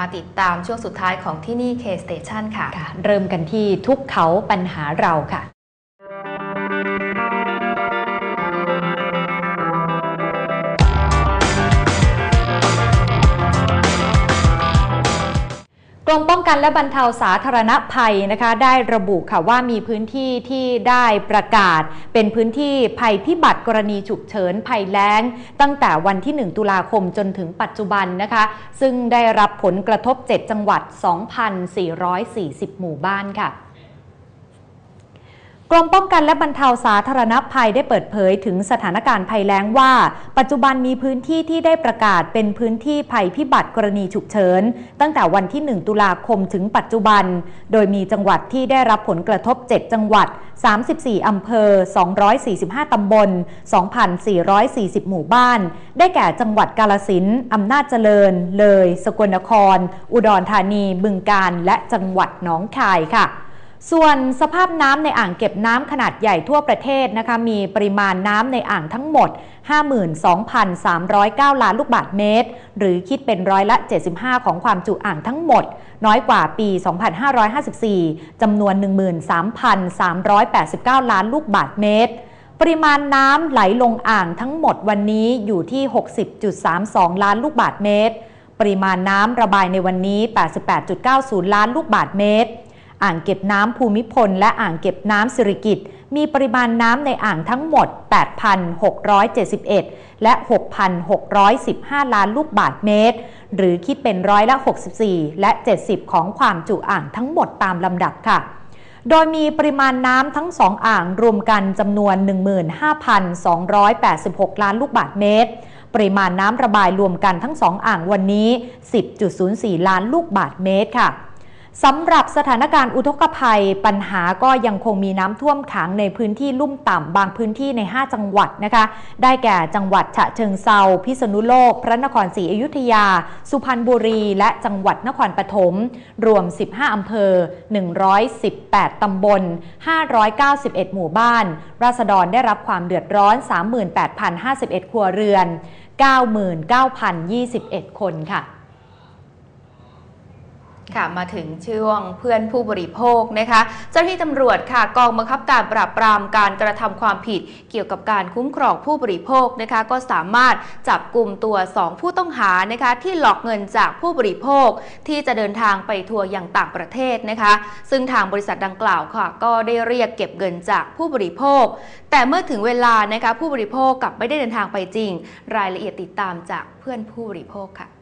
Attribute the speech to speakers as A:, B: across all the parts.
A: าติดตามช่วงสุดท้ายของที่นี่ K Station ค่ะ
B: เริ่มกันที่ทุกเขาปัญหาเราค่ะ รมป้องกันและบรรเทาสาธารณภัยนะคะได้ระบุค่ะว่ามีพื้นที่ที่ได้ประกาศ เป็นพื้นที่ภัยพิบัติกรณีฉุกเฉินภัยแล้ง ตั้งแต่วันที่ 1 ตุลาคมจนถึงปัจจุบันนะคะ ซึ่งได้รับผลกระทบ 7 จังหวัด 2,440 หมู่บ้านค่ะ กรมป้องกันและบรรเทาสาธารณภัยได้เปิดเผยถึงสถานการณ์ภัยแล้งว่า ปัจจุบันมีพื้นที่ที่ได้ประกาศเป็นพื้นที่ภัยพิบัติกรณีฉุกเฉิน ตั้งแต่วันที่ 1 ตุลาคมถึงปัจจุบัน โดยมีจังหวัดที่ได้รับผลกระทบ 7 จังหวัด 34 อำเภอ 245 ตำบล 2,440 หมู่บ้าน ได้แก่จังหวัดกาลสินอำนาจเจริญ เลย สกลนคร อุดรธานี บึงกาฬ และจังหวัดหนองคายค่ะ ส่วนสภาพน้ำในอ่างเก็บน้ำขนาดใหญ่ทั่วประเทศนะคะมีปริมาณน้ำในอ่างทั้งหมด 52,309 ล้านลูกบาศก์เมตร หรือคิดเป็นร้อยละ 75 ของความจุอ่างทั้งหมด น้อยกว่าปี 2554 จำนวน 13,389 ล้านลูกบาศก์เมตร ปริมาณน้ำไหลลงอ่างทั้งหมดวันนี้อยู่ที่ 60.32 ล้านลูกบาศก์เมตร ปริมาณน้ำระบายในวันนี้ 88.90 ล้านลูกบาศก์เมตร อ่างเก็บน้ำภูมิพล และอ่างเก็บน้ำสิริกิตมีปริมาณน้ำในอ่างทั้งหมด 8,671 และ 6,615 ล้านลูกบาศก์เมตร หรือคิดเป็นร้อยละ 64 และ 70 ของความจุอ่างทั้งหมดตามลำดับค่ะ โดยมีปริมาณน้ำทั้งสองอ่างรวมกันจำนวน 15,286 ล้านลูกบาศก์เมตร ปริมาณน้ำระบายรวมกันทั้งสองอ่างวันนี้ 10.04 ล้านลูกบาศก์เมตรค่ะ สำหรับสถานการณ์อุทกภัยปัญหาก็ยังคงมีน้ำท่วมขังในพื้นที่ลุ่มต่ำบางพื้นที่ใน 5 จังหวัดนะคะ ได้แก่จังหวัดฉะเชิงเซาพิษณุโลก พระนครศรีอยุธยา สุพรรณบุรี และจังหวัดนครปฐมรวม 15 อำเภอ 118 ตำบล 591 หมู่บ้าน ราษฎรได้รับความเดือดร้อน 38,051 ครัวเรือน 99,021 คนค่ะ
A: ค่ะมาถึงช่วงเพื่อนผู้บริโภคนะคะ เจ้าหน้าที่ตำรวจค่ะกองบังคับการปราบปรามการกระทำความผิด เกี่ยวกับการคุ้มครองผู้บริโภคนะคะ ก็สามารถจับกลุ่มตัว 2 ผู้ต้องหานะคะ ที่หลอกเงินจากผู้บริโภค ที่จะเดินทางไปทัวร์อย่างต่างประเทศนะคะ ซึ่งทางบริษัทดังกล่าวค่ะ ก็ได้เรียกเก็บเงินจากผู้บริโภค แต่เมื่อถึงเวลานะคะผู้บริโภคกลับไม่ได้เดินทางไปจริง รายละเอียดติดตามจากเพื่อนผู้บริโภคค่ะ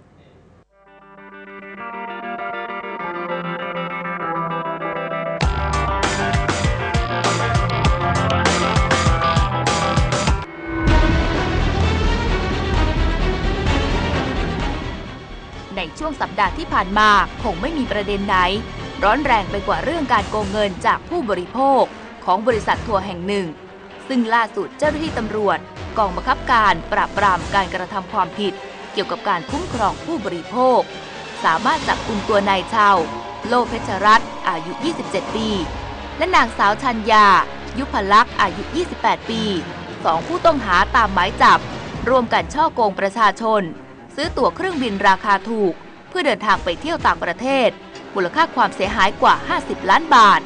C: ในช่วงสัปดาห์ที่ผ่านมาคงไม่มีประเด็นไหน ร้อนแรงไปกว่าเรื่องการโกงเงินจากผู้บริโภคของบริษัททัวร์แห่งหนึ่ง ซึ่งล่าสุดเจ้าหน้าที่ตำรวจ กองบังคับการปราบปรามการกระทำความผิด เกี่ยวกับการคุ้มครองผู้บริโภค สามารถจับกุมตัวนายชาวโลเพชรรัตน์อายุ 27 ปี และนางสาวชัญญา ยุพลักษ์อายุ 28 ปีสองผู้ต้องหาตามหมายจับ ร่วมกันช่อโกงประชาชน ซื้อตั๋วเครื่องบินราคาถูก เพื่อเดินทางไปเที่ยวต่างประเทศ มูลค่าความเสียหายกว่า 50 ล้านบาท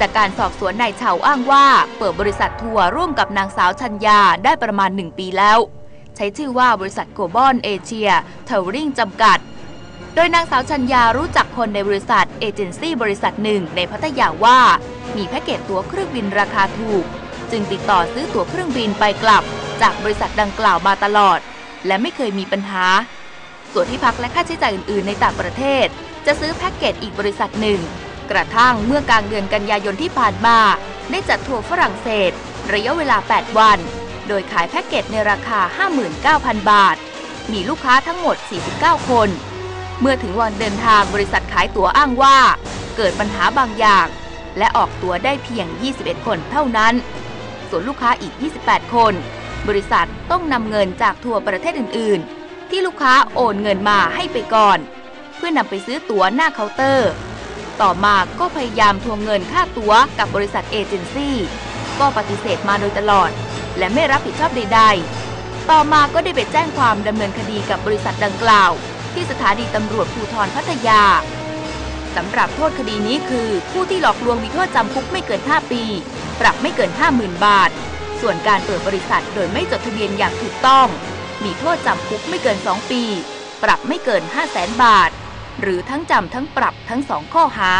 C: จากการสอบสวนนายเฉาอ้างว่า เปิดบริษัททัวร์ร่วมกับนางสาวชัญญาได้ประมาณ 1 ปีแล้ว ใช้ชื่อว่าบริษัทโกลบอลเอเชียเทลริงจำกัด โดยนางสาวชัญญารู้จักคนในบริษัทเอเจนซี่บริษัทหนึ่งในพัทยาว่า มีแพ็กเกจตั๋วเครื่องบินราคาถูก จึงติดต่อซื้อตั๋วเครื่องบินไปกลับ จากบริษัทดังกล่าวมาตลอด และไม่เคยมีปัญหา ส่วนที่พักและค่าใช้จ่ายอื่นๆ ในต่างประเทศ จะซื้อแพ็กเกจอีกบริษัทหนึ่ง กระทั่งเมื่อกลางเดือนกันยายนที่ผ่านมาได้จัดทัวร์ฝรั่งเศส ระยะเวลา 8 วัน โดยขายแพ็กเกจในราคา 59,000 บาท มีลูกค้าทั้งหมด 49 คน เมื่อถึงวันเดินทางบริษัทขายตั๋วอ้างว่า เกิดปัญหาบางอย่าง และออกตั๋วได้เพียง 21 คนเท่านั้น ส่วนลูกค้าอีก 28 คน บริษัทต้องนำเงินจากทัวร์ประเทศอื่น ๆ ที่ลูกค้าโอนเงินมาให้ไปก่อน เพื่อนำไปซื้อตั๋วหน้าเคาน์เตอร์ ต่อมาก็พยายามทวงเงินค่าตั๋วกับบริษัทเอเจนซี่ก็ปฏิเสธมาโดยตลอด และไม่รับผิดชอบใด ๆ ต่อมาก็ได้ไปแจ้งความดำเนินคดีกับบริษัทดังกล่าว ที่สถานีตำรวจภูธรพัทยาสำหรับโทษคดีนี้คือ ผู้ที่หลอกลวงมีโทษจำคุกไม่เกิน 5 ปี ปรับไม่เกิน 50,000 บาท ส่วนการเปิดบริษัทโดยไม่จดทะเบียนอย่างถูกต้อง มีโทษจำคุกไม่เกิน 2 ปี ปรับไม่เกิน 5 0 0แสนบาท หรือทั้งจำทั้งปรับทั้งสองข้อหา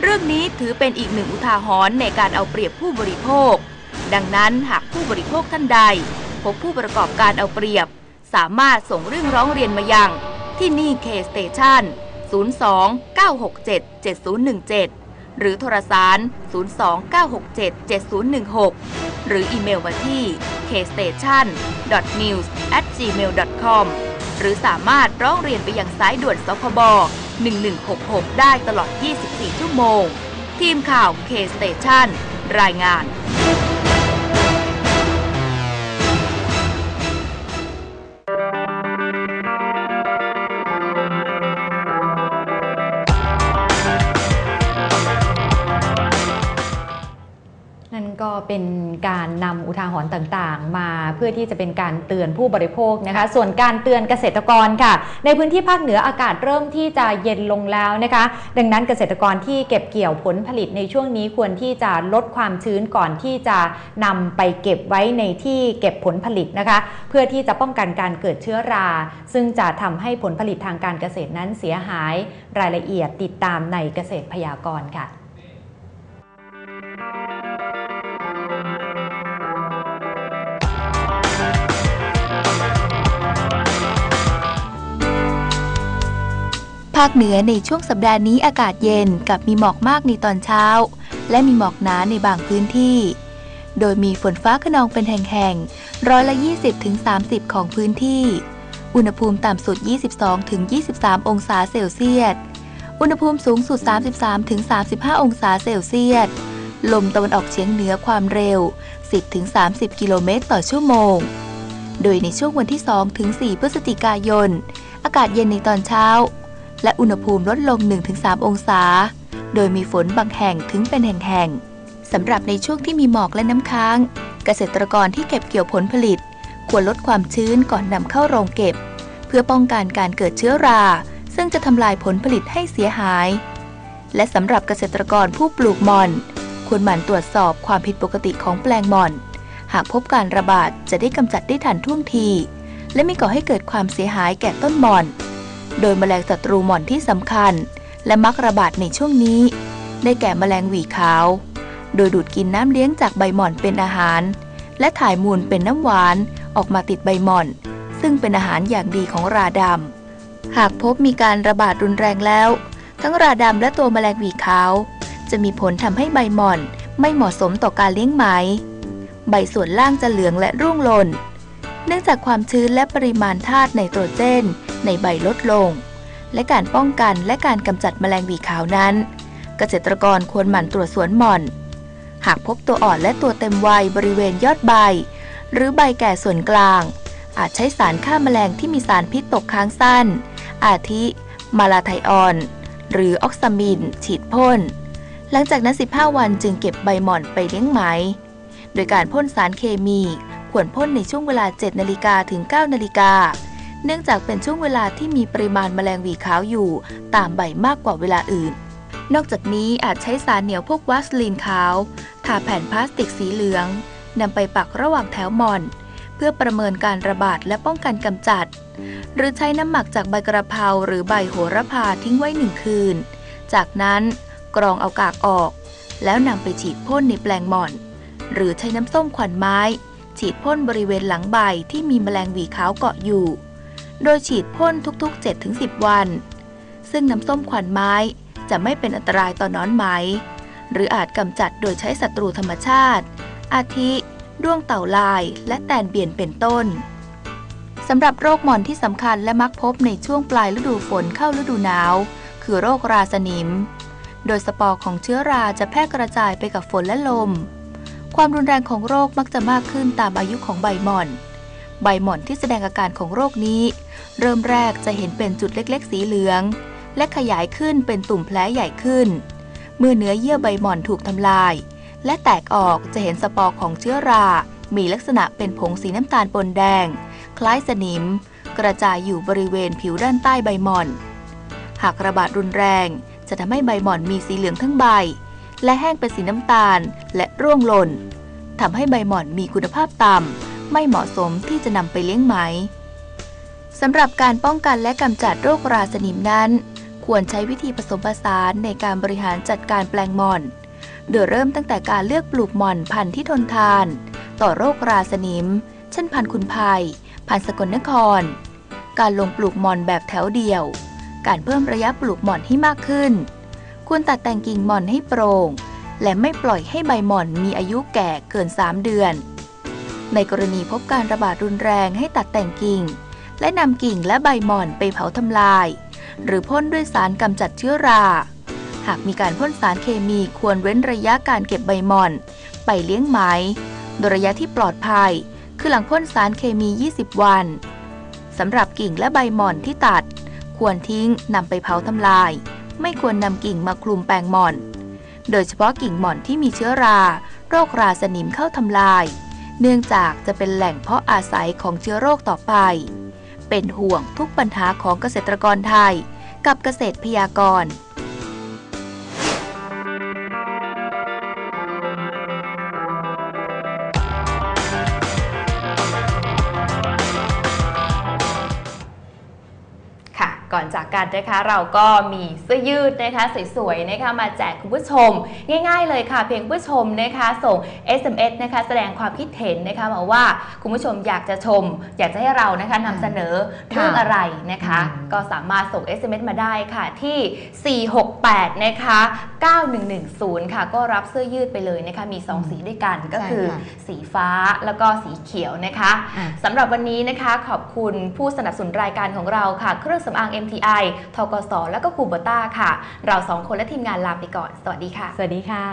C: เรื่องนี้ถือเป็นอีกหนึ่งอุทาหรณ์ในการเอาเปรียบผู้บริโภค ดังนั้นหากผู้บริโภคท่านใด พบผู้ประกอบการเอาเปรียบ สามารถส่งเรื่องร้องเรียนมายังที่นี่เคสเตชัน02 967 7017 หรือโทรสาร 02 967 7016 หรืออีเมลมาที่ kstation.news@gmail.com หรือสามารถร้องเรียนไปยังสายด่วนสคบ 1166 ได้ตลอด 24 ชั่วโมง ทีมข่าว K-Station รายงาน
B: นั่น ก็เป็นการนำอุทาหรณ์ต่างๆ มาเพื่อที่จะเป็นการเตือนผู้บริโภคนะคะ ส่วนการเตือนเกษตรกรค่ะ ในพื้นที่ภาคเหนืออากาศเริ่มที่จะเย็นลงแล้วนะคะ ดังนั้นเกษตรกรที่เก็บเกี่ยวผลผลิตในช่วงนี้ควรที่จะลดความชื้นก่อนที่จะนำไปเก็บไว้ในที่เก็บผลผลิตนะคะ เพื่อที่จะป้องกันการเกิดเชื้อรา ซึ่งจะทำให้ผลผลิตทางการเกษตรนั้นเสียหาย รายละเอียดติดตามในเกษตรพยากรณ์ค่ะา
C: คเหนือในช่วงสัปดาห์นี้อากาศเย็นกับมีหมอกมากในตอนเช้า และมีหมอกหนาในบางพื้นที่ โดยมีฝนฟ้าขนองเป็นแห่งๆ ร้อยละ 20-30 ของพื้นที่ อุณหภูมิต่ำสุด 22-23 องศาเซลเซียส อุณหภูมิสูงสุด 33-35 องศาเซลเซียส ลมตะวันออกเฉียงเหนือความเร็ว 10-30 กิโลเมตรต่อชั่วโมง โดยในช่วงวันที่ 2-4 พฤศจิกายน อากาศเย็นในตอนเช้า และอุณหภูมิลดลง 1-3 องศา โดยมีฝนบางแห่งถึงเป็นแห่งๆสำหรับในช่วงที่มีหมอกและน้ำค้าง เกษตรกรที่เก็บเกี่ยวผลผลิต ควรลดความชื้นก่อนนำเข้าโรงเก็บ เพื่อป้องกันการเกิดเชื้อรา ซึ่งจะทำลายผลผลิตให้เสียหาย และสำหรับเกษตรกรผู้ปลูกหมอน ควรหมั่นตรวจสอบความผิดปกติของแปลงหมอน หากพบการระบาดจะได้กำจัดได้ทันท่วงที และไม่ก่อให้เกิดความเสียหายแก่ต้นหมอน โดยแมลงศัตรูหม่อนที่สำคัญ และมักระบาดในช่วงนี้ ได้แก่แมลงหวีขาว โดยดูดกินน้ำเลี้ยงจากใบหม่อนเป็นอาหาร และถ่ายมูลเป็นน้ำหวานออกมาติดใบหม่อน ซึ่งเป็นอาหารอย่างดีของราดำหากพบมีการระบาดรุนแรงแล้ว ทั้งราดำและตัวแมลงหวีขาว จะมีผลทำให้ใบหม่อนไม่เหมาะสมต่อการเลี้ยงไหม ใบส่วนล่างจะเหลืองและร่วงหล่น เนื่องจากความชื้นและปริมาณธาตุไนโตรเจน ในใบลดลง และการป้องกันและการกำจัดแมลงหวีขาวนั้น เกษตรกรควรหมั่นตรวจสวนหม่อน หากพบตัวอ่อนและตัวเต็มวัยบริเวณยอดใบ หรือใบแก่ส่วนกลาง อาจใช้สารฆ่าแมลงที่มีสารพิษตกค้างสั้น อาทิ มาลาไทออน หรือออกซามิน ฉีดพ่น หลังจากนั้น 15 วันจึงเก็บใบหม่อนไปเลี้ยงไหม โดยการพ่นสารเคมีควรพ่นในช่วงเวลา 7 นาฬิกาถึง 9 นาฬิกา เนื่องจากเป็นช่วงเวลาที่มีปริมาณแมลงหวีขาวอยู่ ตามใบมากกว่าเวลาอื่น นอกจากนี้อาจใช้สารเหนียวพวกวัสลีนขาว ทาแผ่นพลาสติกสีเหลืองนำไปปักระหว่างแถวหมอน เพื่อประเมินการระบาดและป้องกันกำจัด หรือใช้น้ำหมักจากใบกระเพราหรือใบโหระพาทิ้งไว้หนึ่งคืน จากนั้นกรองเอากากออก แล้วนำไปฉีดพ่นในแปลงหม่อน หรือใช้น้ำส้มขวัญไม้ ฉีดพ่นบริเวณหลังใบที่มีแมลงหวีขาวเกาะอยู่ โดยฉีดพ่นทุกๆ 7-10 วัน ซึ่งน้ำส้มขวัญไม้จะไม่เป็นอันตรายต่อนอนไหม หรืออาจกำจัดโดยใช้ศัตรูธรรมชาติ อาทิ ด้วงเต่าลายและแตนเบียนเป็นต้นสำหรับโรคหมอนที่สำคัญและมักพบในช่วงปลายฤดูฝนเข้าฤดูหนาว คือโรคราสนิม โดยสปอร์ของเชื้อราจะแพร่กระจายไปกับฝนและลม ความรุนแรงของโรคมักจะมากขึ้นตามอายุของใบหม่อน ใบหม่อนที่แสดงอาการของโรคนี้ เริ่มแรกจะเห็นเป็นจุดเล็กๆ สีเหลือง และขยายขึ้นเป็นตุ่มแผลใหญ่ขึ้น เมื่อเนื้อเยื่อใบหม่อนถูกทำลาย และแตกออกจะเห็นสปอร์ของเชื้อรา มีลักษณะเป็นผงสีน้ำตาลปนแดง คล้ายสนิม กระจายอยู่บริเวณผิวด้านใต้ใบหม่อน หากระบาดรุนแรง จะทำให้ใบหม่อนมีสีเหลืองทั้งใบ และแห้งเป็นสีน้ำตาลและร่วงหล่นทำให้ใบหม่อนมีคุณภาพต่ำ ไม่เหมาะสมที่จะนำไปเลี้ยงไหมสำหรับการป้องกันและกำจัดโรคราสนิมนั้น ควรใช้วิธีผสมผสานในการบริหารจัดการแปลงหม่อน โดยเริ่มตั้งแต่การเลือกปลูกหม่อนพันธุ์ที่ทนทาน ต่อโรคราสนิม เช่นพันธุ์คุณภัยพันธุ์สกลนคร การลงปลูกหม่อนแบบแถวเดียว การเพิ่มระยะปลูกหม่อนให้มากขึ้น ควรตัดแต่งกิ่งหม่อนให้โปร่งและไม่ปล่อยให้ใบหม่อนมีอายุแก่เกิน 3 เดือน ในกรณีพบการระบาดรุนแรงให้ตัดแต่งกิ่ง และนำกิ่งและใบหม่อนไปเผาทำลาย หรือพ่นด้วยสารกำจัดเชื้อรา หากมีการพ่นสารเคมีควรเว้นระยะการเก็บใบหม่อน ไปเลี้ยงไหม โดยระยะที่ปลอดภัย คือหลังพ่นสารเคมี 20 วันสำหรับกิ่งและใบหม่อนที่ตัด ควรทิ้งนำไปเผาทำลาย ไม่ควรนำกิ่งมาคลุมแปลงหม่อน โดยเฉพาะกิ่งหม่อนที่มีเชื้อรา โรคราสนิมเข้าทำลาย เนื่องจากจะเป็นแหล่งเพาะอาศัยของเชื้อโรคต่อไป เป็นห่วงทุกปัญหาของเกษตรกรไทย กับเกษตรพยากร
A: ก่อนจากกันนะคะ เราก็มีเสื้อยืดนะคะสวยๆนะคะมาแจกคุณผู้ชม ง่ายๆเลยค่ะ เพียงผู้ชมนะคะส่ง SMS นะคะแสดงความคิดเห็นนะคะมาว่าคุณผู้ชมอยากจะชม อยากจะให้เรานะคะนำเสนอเรื่องอะไรนะคะ
B: อืม
A: ก็สามารถส่ง SMS มาได้ค่ะที่ 468 นะคะ 9110 ค่ะ ก็รับเสื้อยืดไปเลยนะคะ มี 2 สีด้วยกันก็คือ
B: ใช่ค่ะ
A: สีฟ้าแล้วก็สีเขียวนะคะ
B: อะ
A: สำหรับวันนี้นะคะขอบคุณผู้สนับสนุนรายการของเราค่ะ เครื่องสำอาง MTI ทกส แล้วก็คูเบต้าค่ะ เราสองคนและทีมงานลาไปก่อน สวัสดีค่ะ
B: สวัสดีค่ะ